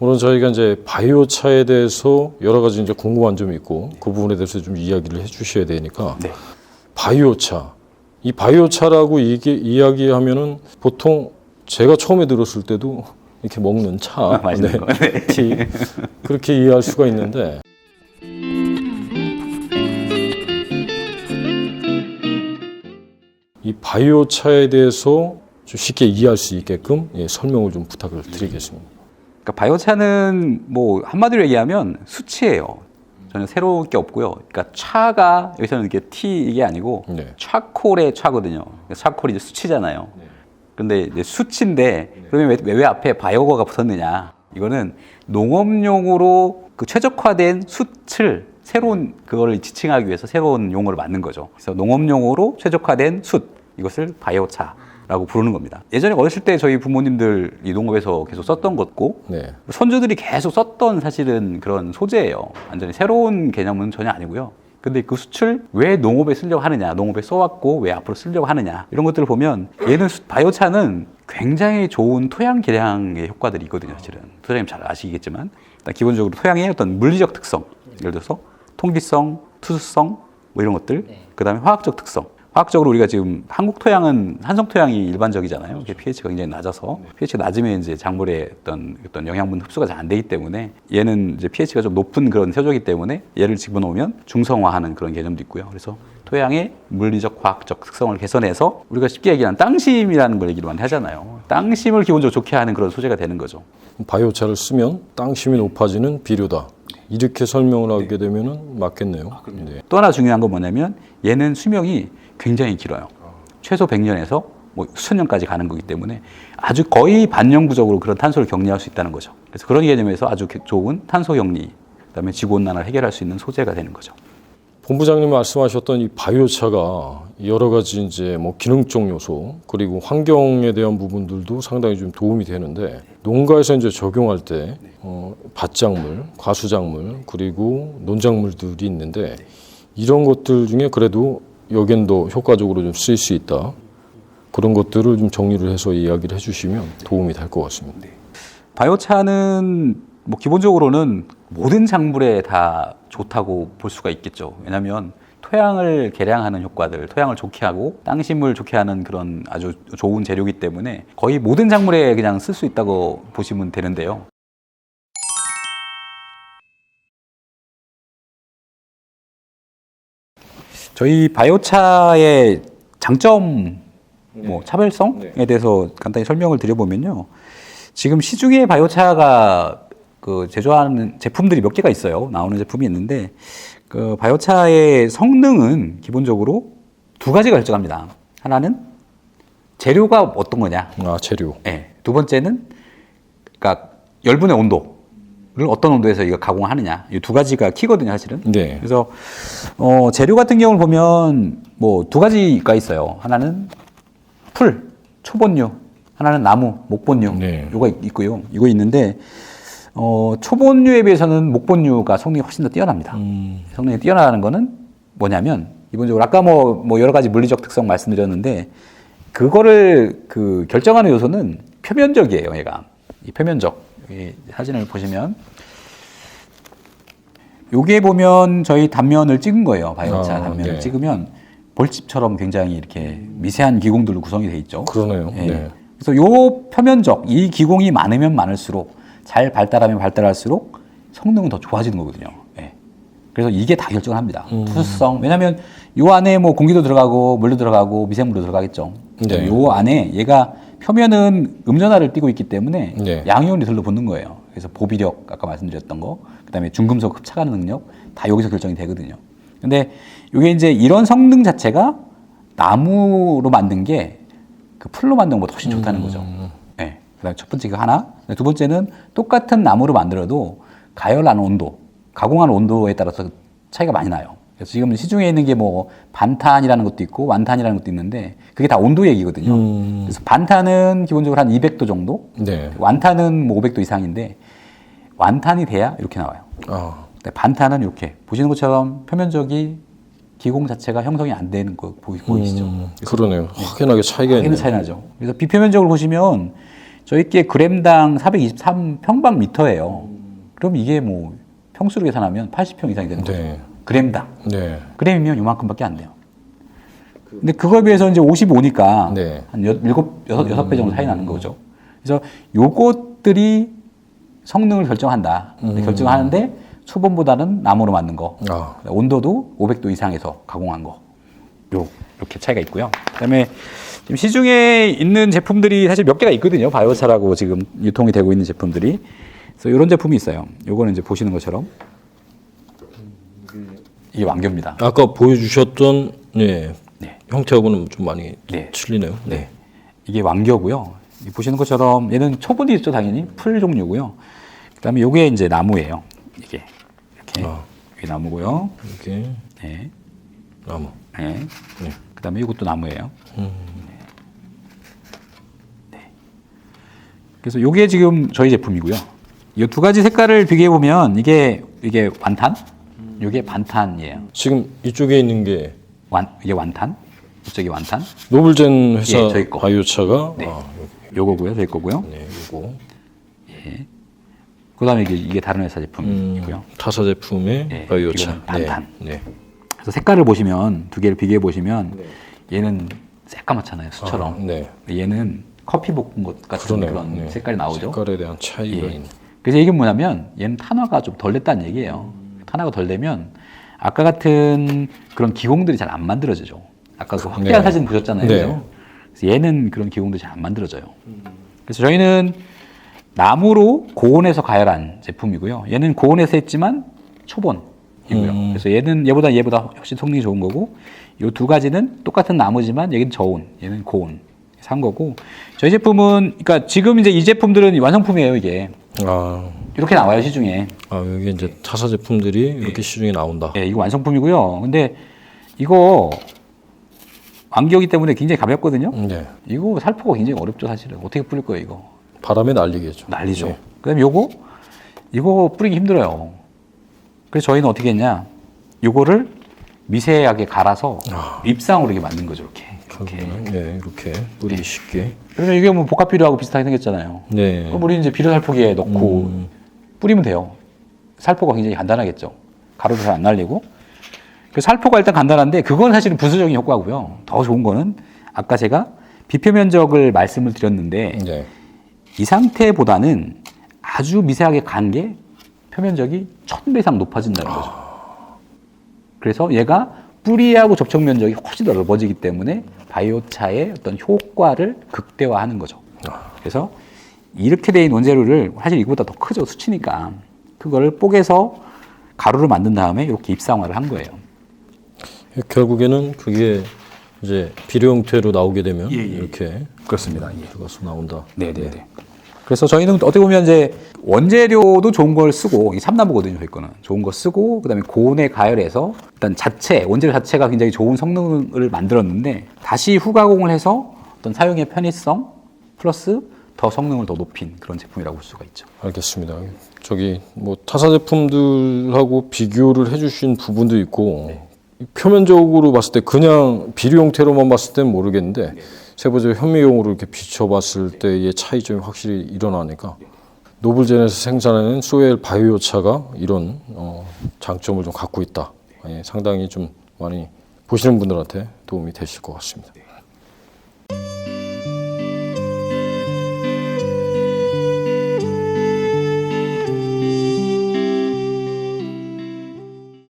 오늘 저희가 이제 바이오차에 대해서 여러 가지 이제 궁금한 점이 있고 그 부분에 대해서 좀 이야기를 해주셔야 되니까 네. 바이오차 이 바이오차라고 이게 이야기하면은 보통 제가 처음에 들었을 때도 이렇게 먹는 차 아, 맛있는 거. 네. 티, 그렇게 이해할 수가 있는데 이 바이오차에 대해서 좀 쉽게 이해할 수 있게끔 예, 설명을 좀 부탁을 드리겠습니다. 그러니까 바이오차는 뭐 한마디로 얘기하면 수치예요. 전혀 새로울 게 없고요. 그러니까 차가 여기서는 이게 티 이게 아니고 네. 차콜의 차거든요. 차콜이 이제 수치잖아요. 근데 이제 수치인데 그러면 왜, 왜 앞에 바이오가 붙었느냐? 이거는 농업용으로 그 최적화된 숯을 새로운 그거를 지칭하기 위해서 새로운 용어를 만든 거죠. 그래서 농업용으로 최적화된 숯 이것을 바이오차 라고 부르는 겁니다. 예전에 어렸을 때 저희 부모님들 이 농업에서 계속 썼던 것고 네. 선조들이 계속 썼던 사실은 그런 소재예요. 완전히 새로운 개념은 전혀 아니고요. 근데 그 수출 왜 농업에 쓰려고 하느냐, 농업에 써왔고 왜 앞으로 쓰려고 하느냐 이런 것들을 보면 얘는 수- 바이오차는 굉장히 좋은 토양 개량의 효과들이 있거든요. 사실은 소장님 잘 아시겠지만 일단 기본적으로 토양의 어떤 물리적 특성, 예를 들어서 통기성, 투수성 뭐 이런 것들, 그다음에 화학적 특성. 화학적으로 우리가 지금 한국 토양은 한성 토양이 일반적이잖아요. 이게 pH가 굉장히 낮아서 pH가 낮으면 이제 작물의 어떤 어떤 영양분 흡수가 잘 안 되기 때문에 얘는 이제 pH가 좀 높은 그런 세조이기 때문에 얘를 집어넣으면 중성화하는 그런 개념도 있고요. 그래서 토양의 물리적 화학적 특성을 개선해서 우리가 쉽게 얘기하는 땅심이라는 걸 얘기를 많이 하잖아요. 땅심을 기본적으로 좋게 하는 그런 소재가 되는 거죠. 바이오차를 쓰면 땅심이 높아지는 비료다. 이렇게 설명을 하게 되면은 맞겠네요. 네. 또 하나 중요한 건 뭐냐면 얘는 수명이 굉장히 길어요. 최소 100년에서 뭐 수천 년까지 가는 거기 때문에 아주 거의 반영구적으로 그런 탄소를 격리할 수 있다는 거죠. 그래서 그런 개념에서 아주 개- 좋은 탄소 격리, 그다음에 지구 온난화를 해결할 수 있는 소재가 되는 거죠. 본부장님 말씀하셨던 이 바이오차가 여러 가지 이제 뭐 기능적 요소 그리고 환경에 대한 부분들도 상당히 좀 도움이 되는데 농가에서 이제 적용할 때 어, 밭작물, 과수작물 그리고 논작물들이 있는데 이런 것들 중에 그래도 더 효과적으로 좀 쓰일 수 있다. 그런 것들을 좀 정리를 해서 이야기를 해주시면 도움이 될 것 같습니다. 바이오차는 뭐 기본적으로는 모든 작물에 다 좋다고 볼 수가 있겠죠. 왜냐하면 토양을 개량하는 효과들, 토양을 좋게 하고 땅심을 좋게 하는 그런 아주 좋은 재료이기 때문에 거의 모든 작물에 그냥 쓸 수 있다고 보시면 되는데요. 저희 바이오차의 장점, 뭐 차별성에 대해서 간단히 설명을 드려보면요. 지금 시중에 바이오차가 그 제조하는 제품들이 몇 개가 있어요. 나오는 제품이 있는데 그 바이오차의 성능은 기본적으로 두 가지가 결정합니다. 하나는 재료가 어떤 거냐. 아 재료. 예. 두 번째는 그러니까 열분의 온도 를 어떤 온도에서 이거 가공하느냐. 이 두 가지가 키거든요, 사실은. 네. 그래서 어, 재료 같은 경우를 보면 뭐 두 가지가 있어요. 하나는 풀, 초본류, 하나는 나무, 목본류. 네. 요가 있- 있고요. 이거 있는데 어, 초본류에 비해서는 목본류가 성능이 훨씬 더 뛰어납니다. 음, 성능이 뛰어나는 거는 뭐냐면 기본적으로 아까 뭐, 뭐 여러 가지 물리적 특성 말씀드렸는데 그거를 그 결정하는 요소는 표면적이에요, 얘가. 이 표면적. 이 사진을 보시면 여기에 보면 저희 단면을 찍은 거예요. 바이오차 아, 단면을 네. 찍으면 볼집처럼 굉장히 이렇게 미세한 기공들로 구성이 돼 있죠. 그러네요. 예. 네. 그래서 요 표면적 이 기공이 많으면 많을수록 잘 발달하면 발달할수록 성능은 더 좋아지는 거거든요. 예. 그래서 이게 다 결정을 합니다. 음. 투수성. 왜냐하면 요 안에 뭐 공기도 들어가고 물도 들어가고 미생물도 들어가겠죠. 네. 요 안에 얘가 표면은 음전화를 띠고 있기 때문에 네. 양이온이 들러붙는 거예요. 그래서 보비력 아까 말씀드렸던 거, 그다음에 중금속 흡착하는 능력 다 여기서 결정이 되거든요. 근데 이게 이제 이런 성능 자체가 나무로 만든 게 그 풀로 만든 것보다 훨씬 좋다는 거죠. 네. 그다음 첫 번째 그 하나, 두 번째는 똑같은 나무로 만들어도 가열하는 온도, 가공하는 온도에 따라서 차이가 많이 나요. 그래서 지금 시중에 있는 게 뭐 반탄이라는 것도 있고 완탄이라는 것도 있는데 그게 다 온도 얘기거든요. 음. 그래서 반탄은 기본적으로 한 200도 정도, 네. 완탄은 뭐 500도 이상인데 완탄이 돼야 이렇게 나와요. 아, 근데 반탄은 이렇게 보시는 것처럼 표면적이 기공 자체가 형성이 안 되는 거 보이, 보이시죠? 음, 그러네요. 확연하게 차이가 있네요. 차이 나죠. 그래서 비표면적으로 보시면 저희께 그램당 423 평방미터예요. 그럼 이게 뭐 평수로 계산하면 80평 이상이 되는 거죠. 네. 그램당. 네. 그램이면 요만큼밖에 안 돼요. 근데 그거에 비해서 이제 55니까 네. 한 여- 일곱 여섯 여섯 배 정도 차이 나는 거죠. 그래서 요것들이 성능을 결정한다. 결정하는데 초본보다는 나무로 만든 거. 아, 온도도 500도 이상에서 가공한 거. 요 이렇게 차이가 있고요. 그다음에 지금 시중에 있는 제품들이 사실 몇 개가 있거든요. 바이오차라고 지금 유통이 되고 있는 제품들이. 그래서 이런 제품이 있어요. 요거는 이제 보시는 것처럼 이게 왕교입니다. 아까 보여주셨던 예, 네. 형태하고는 좀 많이 네. 틀리네요. 네. 이게 왕교고요. 이 보시는 것처럼 얘는 초본이 있죠, 당연히 풀 종류고요. 그다음에 요게 이제 나무예요. 이게 이렇게 아. 이게 나무고요. 이렇게 네. 나무. 네. 네. 그다음에 이것도 나무예요. 음. 네. 그래서 요게 지금 저희 제품이고요. 이 두 가지 색깔을 비교해 보면 이게 이게 완탄, 요게 반탄이에요. 지금 이쪽에 있는 게 완 이게 완탄, 이쪽이 완탄. 노블젠 회사 예, 저희 거. 바이오차가 네. 아, 요거고요, 저희 거고요. 네, 이거 그다음에 이게 이게 다른 회사 제품이고요. 음, 타사 제품의 네, 바이오차. 이거는 반탄. 네. 네. 그래서 색깔을 보시면 두 개를 비교해 보시면 얘는 새까맣잖아요, 수처럼. 아, 네. 얘는 커피 볶은 것 같은 그러네요. 그런 네. 색깔이 나오죠. 색깔에 대한 차이가 예. 있네. 그래서 이게 뭐냐면 얘는 탄화가 좀 덜 됐다는 얘기예요. 탄화가 덜 되면 아까 같은 그런 기공들이 잘 안 만들어지죠. 아까 그 확대한 네. 사진 보셨잖아요. 네. 그죠? 그래서 얘는 그런 기공들이 잘 안 만들어져요. 그래서 저희는 나무로 고온에서 가열한 제품이고요. 얘는 고온에서 했지만 초본이고요. 음. 그래서 얘는 얘보다 얘보다 훨씬 성능이 좋은 거고 이 두 가지는 똑같은 나무지만 얘는 저온, 얘는 고온 산 거고 저희 제품은 그러니까 지금 이제 이 제품들은 완성품이에요 이게 아, 이렇게 나와요 시중에. 아 여기 이제 타사 제품들이 네. 이렇게 시중에 나온다. 예, 이거 완성품이고요. 근데 이거 안경이기 때문에 굉장히 가볍거든요. 네. 이거 살포가 굉장히 어렵죠 사실은. 어떻게 뿌릴 거예요 이거? 바람에 날리겠죠. 난리죠. 네. 그다음에 요거 이거 뿌리기 힘들어요. 그래서 저희는 어떻게 했냐? 요거를 미세하게 갈아서 잎상으로 이렇게 만든 거죠 이렇게. 결국은 네, 이렇게 뿌리기 쉽게. 그래서 이게 뭐 복합 비료하고 비슷하게 생겼잖아요. 네. 그럼 우리 이제 비료 살포기에 넣고 음. 뿌리면 돼요. 살포가 굉장히 간단하겠죠. 가루도 잘 안 날리고. 그 살포가 일단 간단한데 그건 사실은 부수적인 효과고요. 더 좋은 거는 아까 제가 비표 면적을 말씀을 드렸는데 네. 이 상태보다는 아주 미세하게 간 게 표면적이 천 배 이상 높아진다는 거죠. 그래서 얘가 뿌리하고 접촉 면적이 훨씬 더 넓어지기 때문에 바이오차의 어떤 효과를 극대화하는 거죠. 그래서 이렇게 된 원재료를 사실 이거보다 더 크죠 수치니까 그걸 뽀개서 가루를 만든 다음에 이렇게 입상화를 한 거예요. 결국에는 그게 이제 비료 형태로 나오게 되면 예, 예. 이렇게 그렇습니다. 들어가서 나온다. 네 네 네. 그래서 저희는 어떻게 보면 이제 원재료도 좋은 걸 쓰고 이 삼나무거든요, 저희 거는 좋은 거 쓰고 그다음에 고온에 가열해서 일단 자체 원재료 자체가 굉장히 좋은 성능을 만들었는데 다시 후가공을 해서 어떤 사용의 편의성 플러스 더 성능을 더 높인 그런 제품이라고 볼 수가 있죠. 알겠습니다. 저기 뭐 타사 제품들하고 비교를 해주신 부분도 있고 네. 표면적으로 봤을 때 그냥 비료 형태로만 봤을 땐 모르겠는데 네. 세부적 현미용으로 이렇게 비춰봤을 때의 차이점이 확실히 일어나니까 노블젠에서 생산하는 소엘 바이오차가 이런 어, 장점을 좀 갖고 있다. 예, 상당히 좀 많이 보시는 분들한테 도움이 되실 것 같습니다.